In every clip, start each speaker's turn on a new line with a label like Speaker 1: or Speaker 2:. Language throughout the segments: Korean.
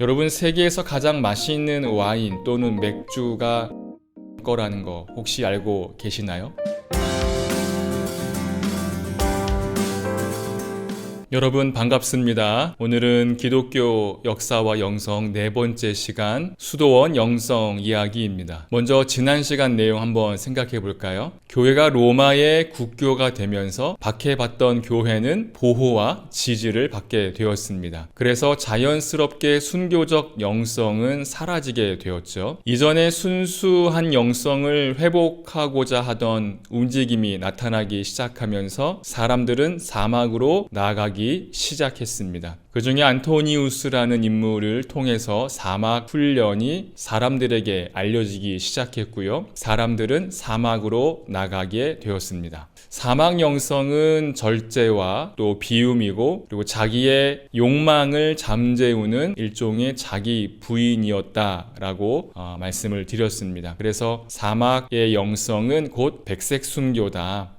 Speaker 1: 여러분 세계에서 가장 맛있는 와인 또는 맥주가 거라는 거 혹시 알고 계시나요? 여러분 반갑습니다. 오늘은 기독교 역사와 영성 네 번째 시간 수도원 영성 이야기입니다. 먼저 지난 시간 내용 한번 생각해 볼까요? 교회가 로마의 국교가 되면서 박해받던 교회는 보호와 지지를 받게 되었습니다. 그래서 자연스럽게 순교적 영성은 사라지게 되었죠. 이전에 순수한 영성을 회복하고자 하던 움직임이 나타나기 시작하면서 사람들은 사막으로 나아가기 시작했습니다. 그 중에 안토니우스라는 인물을 통해서 사막 훈련이 사람들에게 알려지기 시작했고요. 사람들은 사막으로 나가게 되었습니다. 사막 영성은 절제와 또 비움이고 그리고 자기의 욕망을 잠재우는 일종의 자기 부인이었다라고 어, 말씀을 드렸습니다. 그래서 사막의 영성은 곧 백색 순교다.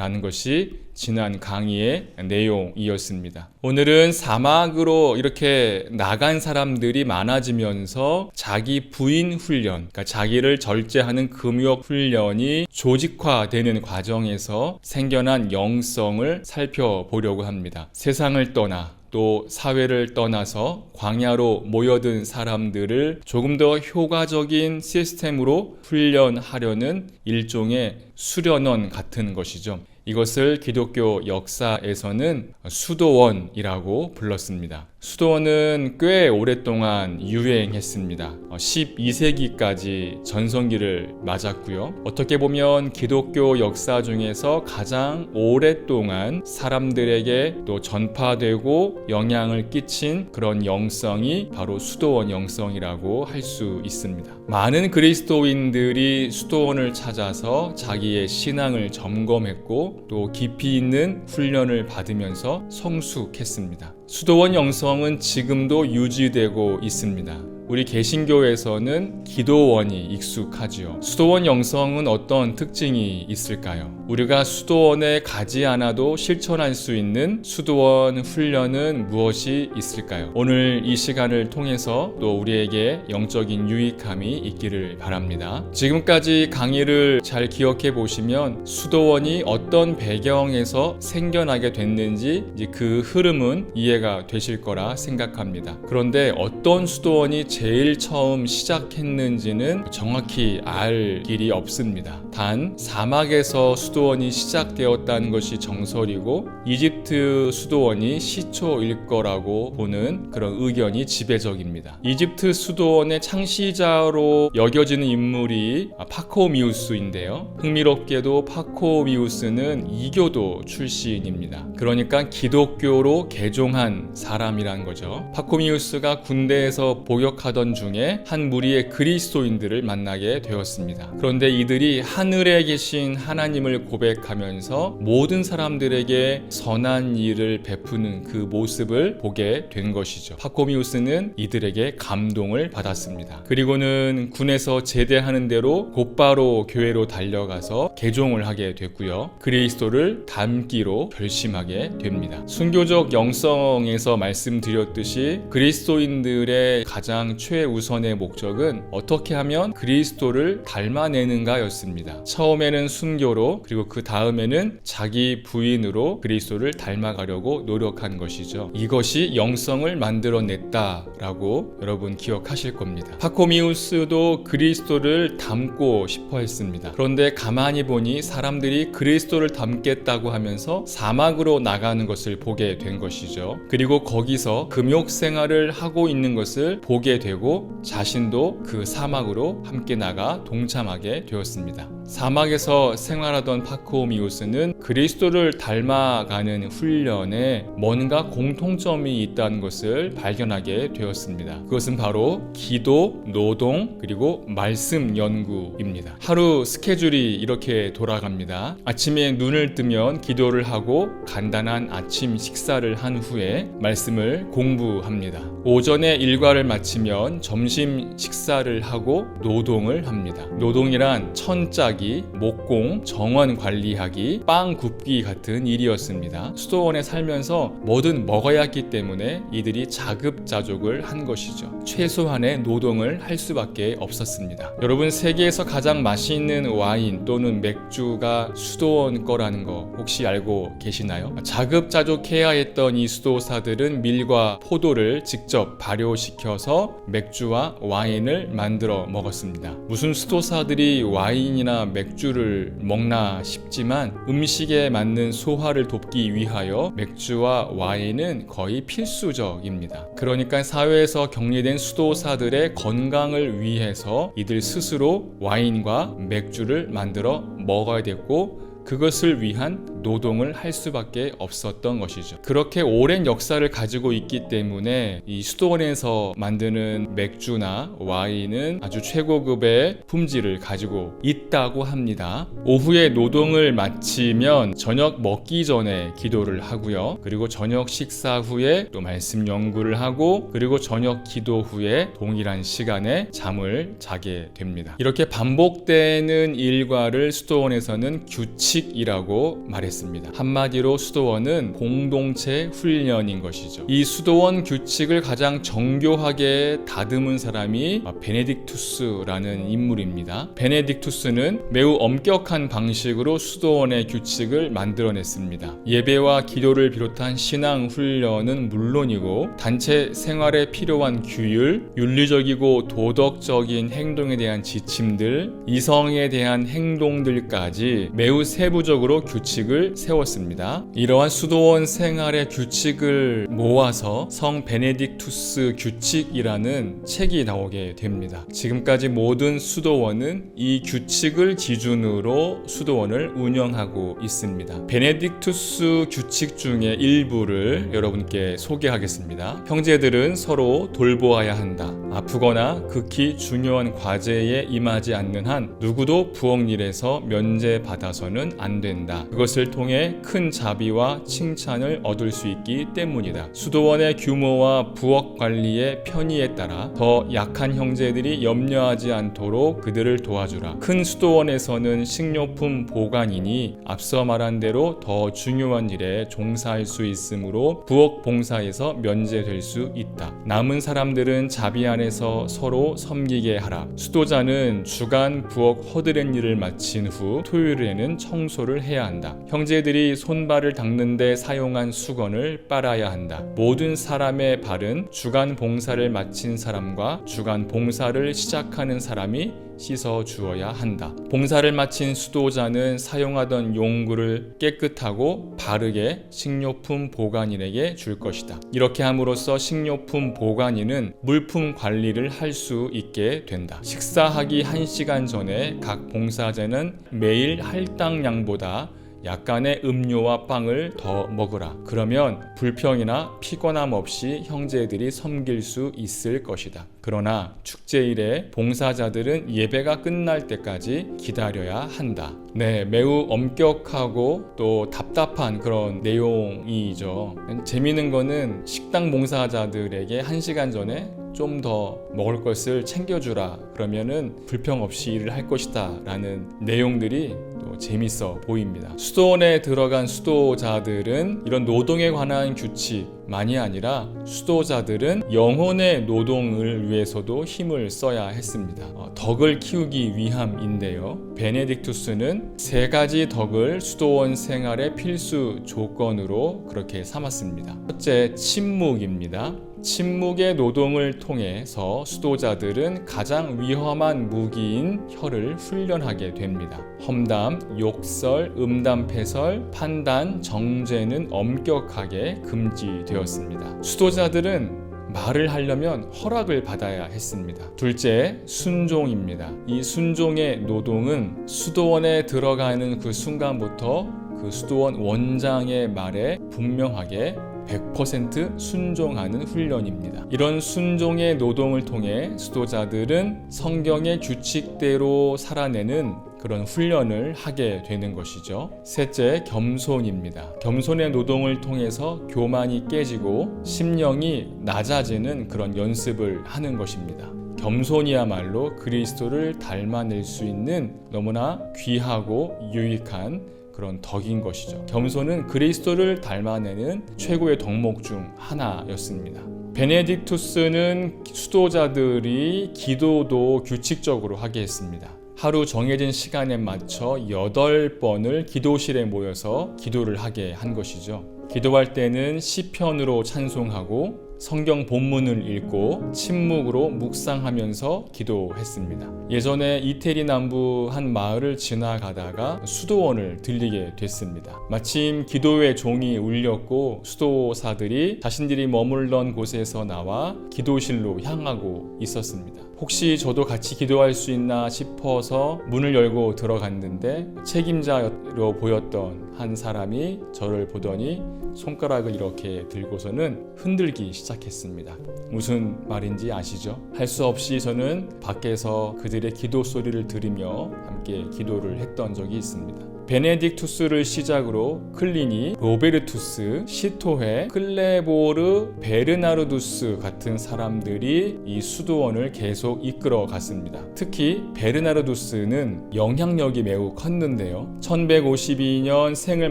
Speaker 1: 라는 것이 지난 강의의 내용이었습니다. 오늘은 사막으로 이렇게 나간 사람들이 많아지면서 자기 부인 훈련, 그러니까 자기를 절제하는 금욕 훈련이 조직화되는 과정에서 생겨난 영성을 살펴보려고 합니다. 세상을 떠나 또 사회를 떠나서 광야로 모여든 사람들을 조금 더 효과적인 시스템으로 훈련하려는 일종의 수련원 같은 것이죠. 이것을 기독교 역사에서는 수도원이라고 불렀습니다. 수도원은 꽤 오랫동안 유행했습니다. 12세기까지 전성기를 맞았고요. 어떻게 보면 기독교 역사 중에서 가장 오랫동안 사람들에게 또 전파되고 영향을 끼친 그런 영성이 바로 수도원 영성이라고 할 수 있습니다. 많은 그리스도인들이 수도원을 찾아서 자기의 신앙을 점검했고 또 깊이 있는 훈련을 받으면서 성숙했습니다. 수도원 영성은 지금도 유지되고 있습니다. 우리 개신교에서는 기도원이 익숙하지요. 수도원 영성은 어떤 특징이 있을까요? 우리가 수도원에 가지 않아도 실천할 수 있는 수도원 훈련은 무엇이 있을까요? 오늘 이 시간을 통해서 또 우리에게 영적인 유익함이 있기를 바랍니다. 지금까지 강의를 잘 기억해 보시면 수도원이 어떤 배경에서 생겨나게 됐는지 그 흐름은 이해가 되실 거라 생각합니다. 그런데 어떤 수도원이 제일 처음 시작했는지는 정확히 알 길이 없습니다. 단 사막에서 수도 원이 시작되었다는 것이 정설이고 이집트 수도원이 시초일 거라고 보는 그런 의견이 지배적입니다. 이집트 수도원의 창시자로 여겨지는 인물이 파코미우스인데요. 흥미롭게도 파코미우스는 이교도 출신입니다. 그러니까 기독교로 개종한 사람이란 거죠. 파코미우스가 군대에서 복역하던 중에 한 무리의 그리스도인들을 만나게 되었습니다. 그런데 이들이 하늘에 계신 하나님을 고백하면서 모든 사람들에게 선한 일을 베푸는 그 모습을 보게 된 것이죠. 파코미우스는 이들에게 감동을 받았습니다. 그리고는 군에서 제대하는 대로 곧바로 교회로 달려가서 개종을 하게 됐고요. 그리스도를 닮기로 결심하게 됩니다. 순교적 영성에서 말씀드렸듯이 그리스도인들의 가장 최우선의 목적은 어떻게 하면 그리스도를 닮아내는가였습니다. 처음에는 순교로 그리고 그 다음에는 자기 부인으로 그리스도를 닮아가려고 노력한 것이죠. 이것이 영성을 만들어냈다라고 여러분 기억하실 겁니다. 파코미우스도 그리스도를 닮고 싶어 했습니다. 그런데 가만히 보니 사람들이 그리스도를 닮겠다고 하면서 사막으로 나가는 것을 보게 된 것이죠. 그리고 거기서 금욕 생활을 하고 있는 것을 보게 되고 자신도 그 사막으로 함께 나가 동참하게 되었습니다. 사막에서 생활하던 파코미우스는 그리스도를 닮아가는 훈련에 뭔가 공통점이 있다는 것을 발견하게 되었습니다. 그것은 바로 기도, 노동, 그리고 말씀 연구입니다. 하루 스케줄이 이렇게 돌아갑니다. 아침에 눈을 뜨면 기도를 하고 간단한 아침 식사를 한 후에 말씀을 공부합니다. 오전에 일과를 마치면 점심 식사를 하고 노동을 합니다. 노동이란 천짝 이 관리하기, 목공, 정원 관리하기, 빵 굽기 같은 일이었습니다. 수도원에 살면서 뭐든 먹어야 했기 때문에 이들이 자급자족을 한 것이죠. 최소한의 노동을 할 수밖에 없었습니다. 여러분 세계에서 가장 맛있는 와인 또는 맥주가 수도원 거라는 거 혹시 알고 계시나요? 자급자족해야 했던 이 수도사들은 밀과 포도를 직접 발효시켜서 맥주와 와인을 만들어 먹었습니다. 무슨 수도사들이 와인이나 맥주를 먹나 싶지만 음식에 맞는 소화를 돕기 위하여 맥주와 와인은 거의 필수적입니다. 그러니까 사회에서 격리된 수도사들의 건강을 위해서 이들 스스로 와인과 맥주를 만들어 먹어야 됐고 그것을 위한 노동을 할 수밖에 없었던 것이죠. 그렇게 오랜 역사를 가지고 있기 때문에 이 수도원에서 만드는 맥주나 와인은 아주 최고급의 품질을 가지고 있다고 합니다. 오후에 노동을 마치면 저녁 먹기 전에 기도를 하고요. 그리고 저녁 식사 후에 또 말씀 연구를 하고 그리고 저녁 기도 후에 동일한 시간에 잠을 자게 됩니다. 이렇게 반복되는 일과를 수도원에서는 규칙이라고 말했습니다. 한마디로 수도원은 공동체 훈련인 것이죠. 이 수도원 규칙을 가장 정교하게 다듬은 사람이 베네딕투스라는 인물입니다. 베네딕투스는 매우 엄격한 방식으로 수도원의 규칙을 만들어냈습니다. 예배와 기도를 비롯한 신앙 훈련은 물론이고 단체 생활에 필요한 규율, 윤리적이고 도덕적인 행동에 대한 지침들, 이성에 대한 행동들까지 매우 세부적으로 규칙을 세웠습니다. 이러한 수도원 생활의 규칙을 모아서 성 베네딕투스 규칙이라는 책이 나오게 됩니다. 지금까지 모든 수도원은 이 규칙을 기준으로 수도원을 운영하고 있습니다. 베네딕투스 규칙 중에 일부를 여러분께 소개하겠습니다. 형제들은 서로 돌보아야 한다. 아프거나 극히 중요한 과제에 임하지 않는 한 누구도 부엌일에서 면제받아서는 안 된다. 그것을 통해 큰 자비와 칭찬을 얻을 수 있기 때문이다. 수도원의 규모와 부엌 관리의 편의에 따라 더 약한 형제들이 염려하지 않도록 그들을 도와주라. 큰 수도원에서는 식료품 보관이니 앞서 말한 대로 더 중요한 일에 종사할 수 있으므로 부엌 봉사에서 면제될 수 있다. 남은 사람들은 자비 안에서 서로 섬기게 하라. 수도자는 주간 부엌 허드렛 일을 마친 후 토요일에는 청소를 해야 한다. 형제들이 손발을 닦는데 사용한 수건을 빨아야 한다. 모든 사람의 발은 주간 봉사를 마친 사람과 주간 봉사를 시작하는 사람이 씻어 주어야 한다. 봉사를 마친 수도자는 사용하던 용구를 깨끗하고 바르게 식료품 보관인에게 줄 것이다. 이렇게 함으로써 식료품 보관인은 물품 관리를 할 수 있게 된다. 식사하기 1시간 전에 각 봉사자는 매일 할당량보다 약간의 음료와 빵을 더 먹으라. 그러면 불평이나 피곤함 없이 형제들이 섬길 수 있을 것이다. 그러나 축제일에 봉사자들은 예배가 끝날 때까지 기다려야 한다. 네, 매우 엄격하고 또 답답한 그런 내용이죠. 재미있는 거는 식당 봉사자들에게 한 시간 전에 좀 더 먹을 것을 챙겨주라. 그러면은 불평 없이 일을 할 것이다. 라는 내용들이 또 재밌어 보입니다. 수도원에 들어간 수도자들은 이런 노동에 관한 규칙만이 아니라 수도자들은 영혼의 노동을 위해서도 힘을 써야 했습니다. 어, 덕을 키우기 위함인데요. 베네딕투스는 세 가지 덕을 수도원 생활의 필수 조건으로 그렇게 삼았습니다. 첫째, 침묵입니다. 침묵의 노동을 통해서 수도자들은 가장 위험한 무기인 혀를 훈련하게 됩니다. 험담, 욕설, 음담패설, 판단, 정죄는 엄격하게 금지되었습니다. 수도자들은 말을 하려면 허락을 받아야 했습니다. 둘째, 순종입니다. 이 순종의 노동은 수도원에 들어가는 그 순간부터 그 수도원 원장의 말에 분명하게 100% 순종하는 훈련입니다. 이런 순종의 노동을 통해 수도자들은 성경의 규칙대로 살아내는 그런 훈련을 하게 되는 것이죠. 셋째, 겸손입니다. 겸손의 노동을 통해서 교만이 깨지고 심령이 낮아지는 그런 연습을 하는 것입니다. 겸손이야말로 그리스도를 닮아낼 수 있는 너무나 귀하고 유익한 그런 덕인 것이죠. 겸손은 그리스도를 닮아내는 최고의 덕목 중 하나였습니다. 베네딕투스는 수도자들이 기도도 규칙적으로 하게 했습니다. 하루 정해진 시간에 맞춰 8번을 기도실에 모여서 기도를 하게 한 것이죠. 기도할 때는 시편으로 찬송하고 성경 본문을 읽고 침묵으로 묵상하면서 기도했습니다. 예전에 이태리 남부 한 마을을 지나가다가 수도원을 들리게 됐습니다. 마침 기도의 종이 울렸고 수도사들이 자신들이 머물던 곳에서 나와 기도실로 향하고 있었습니다. 혹시 저도 같이 기도할 수 있나 싶어서 문을 열고 들어갔는데 책임자로 보였던 한 사람이 저를 보더니 손가락을 이렇게 들고서는 흔들기 시작했습니다. 무슨 말인지 아시죠? 할 수 없이 저는 밖에서 그들의 기도 소리를 들으며 함께 기도를 했던 적이 있습니다. 베네딕투스를 시작으로 클리니, 로베르투스, 시토헤, 클레보르, 베르나르두스 같은 사람들이 이 수도원을 계속 이끌어 갔습니다. 특히 베르나르두스는 영향력이 매우 컸는데요. 1152년 생을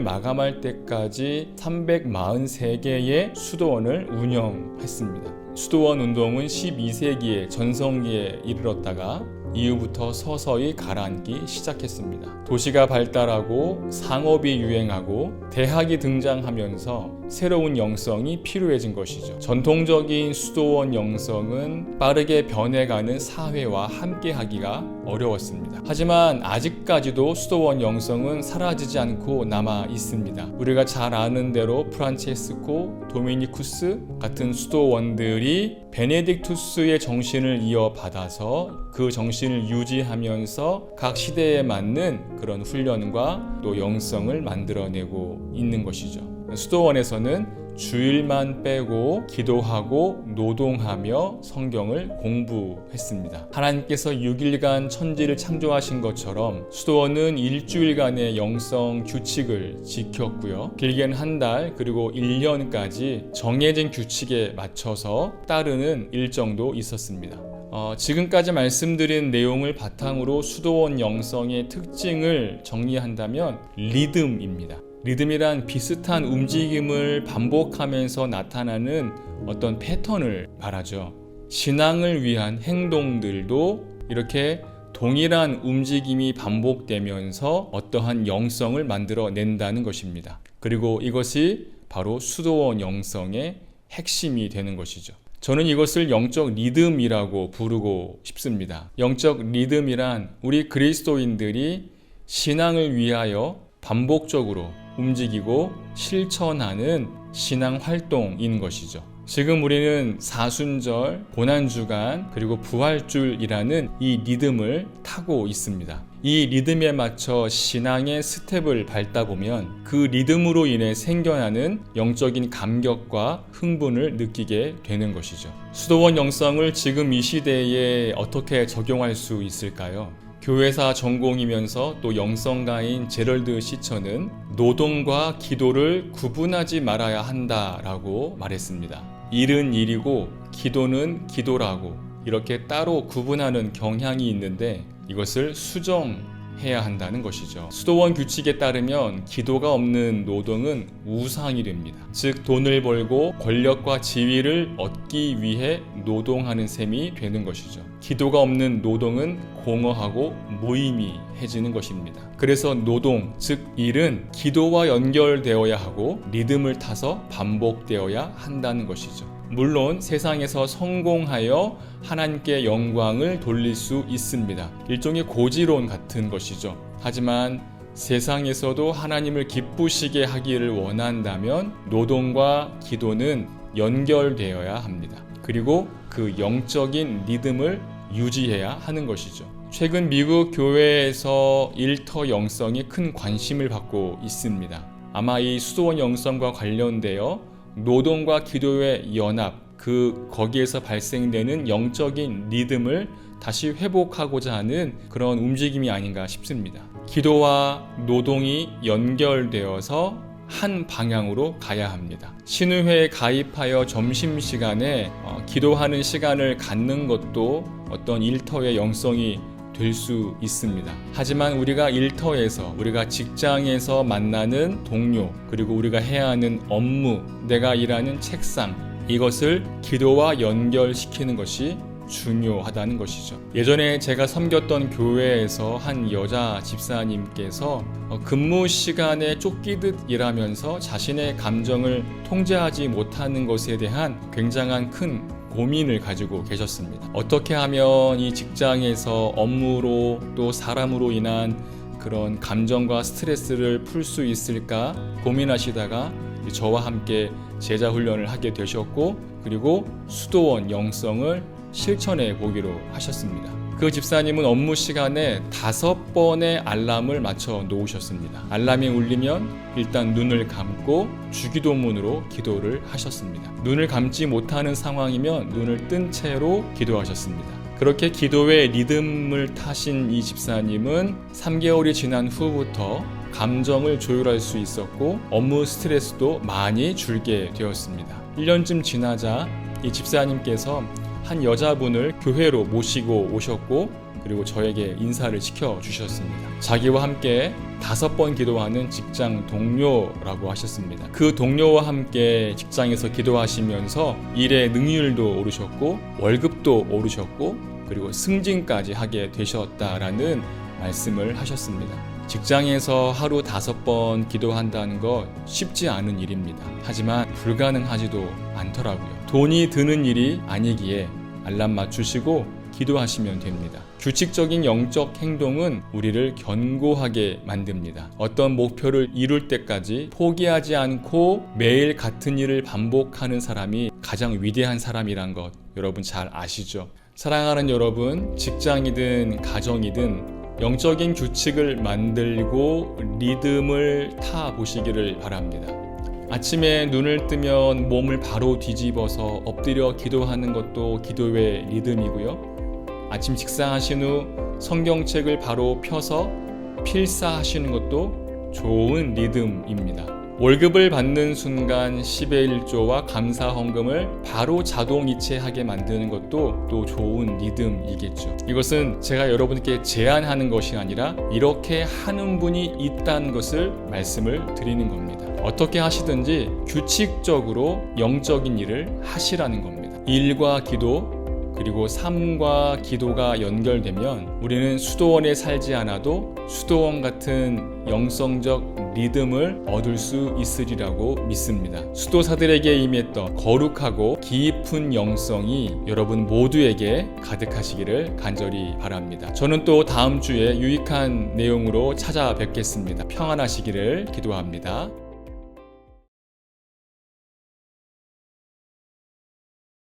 Speaker 1: 마감할 때까지 343개의 수도원을 운영했습니다. 수도원 운동은 12세기의 전성기에 이르렀다가 이후부터 서서히 가라앉기 시작했습니다. 도시가 발달하고 상업이 유행하고 대학이 등장하면서 새로운 영성이 필요해진 것이죠. 전통적인 수도원 영성은 빠르게 변해가는 사회와 함께하기가 어려웠습니다. 하지만 아직까지도 수도원 영성은 사라지지 않고 남아 있습니다. 우리가 잘 아는 대로 프란체스코, 도미니쿠스 같은 수도원들이 베네딕투스의 정신을 이어받아서 그 정신 을 유지하면서 각 시대에 맞는 그런 훈련과 또 영성을 만들어내고 있는 것이죠. 수도원에서는 주일만 빼고 기도하고 노동하며 성경을 공부했습니다. 하나님께서 6일간 천지를 창조하신 것처럼 수도원은 일주일간의 영성 규칙을 지켰고요. 길게는 한 달, 그리고 1년까지 정해진 규칙에 맞춰서 따르는 일정도 있었습니다. 어, 지금까지 말씀드린 내용을 바탕으로 수도원 영성의 특징을 정리한다면 리듬입니다. 리듬이란 비슷한 움직임을 반복하면서 나타나는 어떤 패턴을 말하죠. 신앙을 위한 행동들도 이렇게 동일한 움직임이 반복되면서 어떠한 영성을 만들어 낸다는 것입니다. 그리고 이것이 바로 수도원 영성의 핵심이 되는 것이죠. 저는 이것을 영적 리듬이라고 부르고 싶습니다. 영적 리듬이란 우리 그리스도인들이 신앙을 위하여 반복적으로 움직이고 실천하는 신앙 활동인 것이죠. 지금 우리는 사순절, 고난주간, 그리고 부활줄이라는 이 리듬을 타고 있습니다. 이 리듬에 맞춰 신앙의 스텝을 밟다 보면 그 리듬으로 인해 생겨나는 영적인 감격과 흥분을 느끼게 되는 것이죠. 수도원 영성을 지금 이 시대에 어떻게 적용할 수 있을까요? 교회사 전공이면서 또 영성가인 제럴드 시처는 노동과 기도를 구분하지 말아야 한다라고 말했습니다. 일은 일이고 기도는 기도라고 이렇게 따로 구분하는 경향이 있는데 이것을 수정 해야 한다는 것이죠. 수도원 규칙에 따르면 기도가 없는 노동은 우상이 됩니다. 즉 돈을 벌고 권력과 지위를 얻기 위해 노동하는 셈이 되는 것이죠. 기도가 없는 노동은 공허하고 무의미해지는 것입니다. 그래서 노동, 즉 일은 기도와 연결되어야 하고 리듬을 타서 반복되어야 한다는 것이죠. 물론 세상에서 성공하여 하나님께 영광을 돌릴 수 있습니다. 일종의 고지론 같은 것이죠. 하지만 세상에서도 하나님을 기쁘시게 하기를 원한다면 노동과 기도는 연결되어야 합니다. 그리고 그 영적인 리듬을 유지해야 하는 것이죠. 최근 미국 교회에서 일터 영성이 큰 관심을 받고 있습니다. 아마 이 수도원 영성과 관련되어 노동과 기도의 연합, 그 거기에서 발생되는 영적인 리듬을 다시 회복하고자 하는 그런 움직임이 아닌가 싶습니다. 기도와 노동이 연결되어서 한 방향으로 가야 합니다. 신의회에 가입하여 점심시간에 어, 기도하는 시간을 갖는 것도 어떤 일터의 영성이 될 수 있습니다. 하지만 우리가 일터에서 우리가 직장에서 만나는 동료 그리고 우리가 해야 하는 업무 내가 일하는 책상 이것을 기도와 연결시키는 것이 중요하다는 것이죠. 예전에 제가 섬겼던 교회에서 한 여자 집사님께서 어, 근무 시간에 쫓기듯 일하면서 자신의 감정을 통제하지 못하는 것에 대한 굉장한 큰 고민을 가지고 계셨습니다. 어떻게 하면 이 직장에서 업무로 또 사람으로 인한 그런 감정과 스트레스를 풀 수 있을까 고민하시다가 저와 함께 제자 훈련을 하게 되셨고 그리고 수도원 영성을 실천해 보기로 하셨습니다. 그 집사님은 업무 시간에 다섯 번의 알람을 맞춰 놓으셨습니다. 알람이 울리면 일단 눈을 감고 주기도문으로 기도를 하셨습니다. 눈을 감지 못하는 상황이면 눈을 뜬 채로 기도하셨습니다. 그렇게 기도의 리듬을 타신 이 집사님은 3개월이 지난 후부터 감정을 조율할 수 있었고 업무 스트레스도 많이 줄게 되었습니다. 1년쯤 지나자 이 집사님께서 한 여자분을 교회로 모시고 오셨고 그리고 저에게 인사를 시켜 주셨습니다. 자기와 함께 다섯 번 기도하는 직장 동료라고 하셨습니다. 그 동료와 함께 직장에서 기도하시면서 일의 능률도 오르셨고 월급도 오르셨고 그리고 승진까지 하게 되셨다라는 말씀을 하셨습니다. 직장에서 하루 다섯 번 기도한다는 것 쉽지 않은 일입니다. 하지만 불가능하지도 않더라고요. 돈이 드는 일이 아니기에 알람 맞추시고 기도하시면 됩니다. 규칙적인 영적 행동은 우리를 견고하게 만듭니다. 어떤 목표를 이룰 때까지 포기하지 않고 매일 같은 일을 반복하는 사람이 가장 위대한 사람이란 것 여러분 잘 아시죠? 사랑하는 여러분, 직장이든 가정이든 영적인 규칙을 만들고 리듬을 타 보시기를 바랍니다. 아침에 눈을 뜨면 몸을 바로 뒤집어서 엎드려 기도하는 것도 기도의 리듬이고요. 아침 식사하신 후 성경책을 바로 펴서 필사하시는 것도 좋은 리듬입니다. 월급을 받는 순간 10의 1조와 감사 헌금을 바로 자동 이체하게 만드는 것도 또 좋은 리듬이겠죠. 이것은 제가 여러분께 제안하는 것이 아니라 이렇게 하는 분이 있다는 것을 말씀을 드리는 겁니다. 어떻게 하시든지 규칙적으로 영적인 일을 하시라는 겁니다. 일과 기도 그리고 삶과 기도가 연결되면 우리는 수도원에 살지 않아도 수도원 같은 영성적 리듬을 얻을 수 있으리라고 믿습니다. 수도사들에게 임했던 거룩하고 깊은 영성이 여러분 모두에게 가득하시기를 간절히 바랍니다. 저는 또 다음 주에 유익한 내용으로 찾아뵙겠습니다. 평안하시기를 기도합니다.